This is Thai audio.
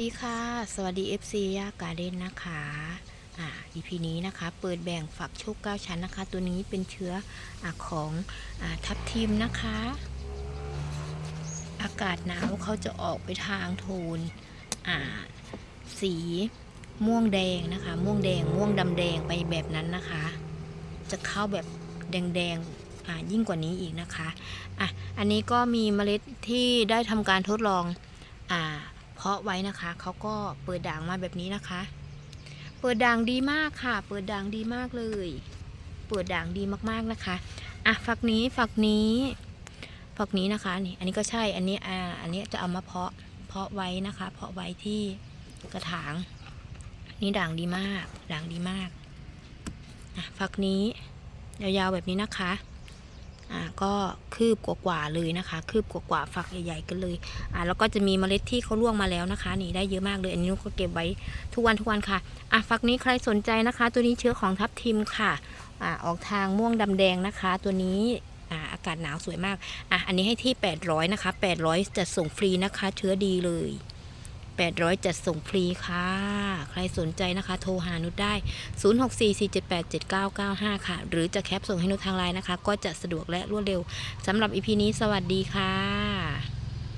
ดีค่ะ สวัสดี FC ยาการเด้นนะคะอ่า EP นี้นะคะ เปิดแบ่งฝักโชค9ชั้นนะคะ ตัวนี้เป็นเชื้ออของอทับทิมนะคะ อากาศหนาวเขาจะออกไปทางโทนอ่าสีม่วงแดงนะคะ ม่วงแดง ม่วงดำแดงไปแบบนั้นนะคะ จะเข้าแบบแดงๆอ่ายิ่งกว่านี้อีกนะคะอะอันนี้ก็มีเมล็ดที่ได้ทำการทดลองอ่า เพาะไว้นะคะ เขาก็เปิดด่างมาแบบนี้นะคะ เปิดด่างดีมากค่ะ เปิดด่างดีมากเลย เปิดด่างดีมากๆนะคะ อะฝักนี้ฝักนี้ฝักนี้นะคะนี่ อันนี้ก็ใช่ อันนี้อ่า อันนี้จะเอามาเพาะ เพาะไว้นะคะ เพาะไว้ที่กระถาง นี่ด่างดีมาก ด่างดีมาก อะฝักนี้ยาวๆแบบนี้นะคะ อ่าก็คืบกว่าๆเลยนะคะ คืบกว่าๆฝักใหญ่ๆกันเลยอ่าแล้วก็จะมีเมล็ดที่เขาล่วงมาแล้วนะคะนี่ได้เยอะมากเลย อันนี้นุกก็เก็บไว้ทุกวันทุกวันค่ะอะฝักนี้ใครสนใจนะคะ ตัวนี้เชื้อของทับทิมค่ะอ่าออกทางม่วงดำแดงนะคะ ตัวนี้อ่าอากาศหนาวสวยมากอะอันนี้ให้ที่ 800นะคะ800 จะส่งฟรีนะคะ เชื้อดีเลย 800 จัดส่งฟรีค่ะ ใครสนใจนะคะ โทรหานุชได้ 0644787995 ค่ะ หรือจะแคปส่งให้นุชทางไลน์นะคะ ก็จะสะดวกและรวดเร็วสำหรับอีพีนี้สวัสดีค่ะ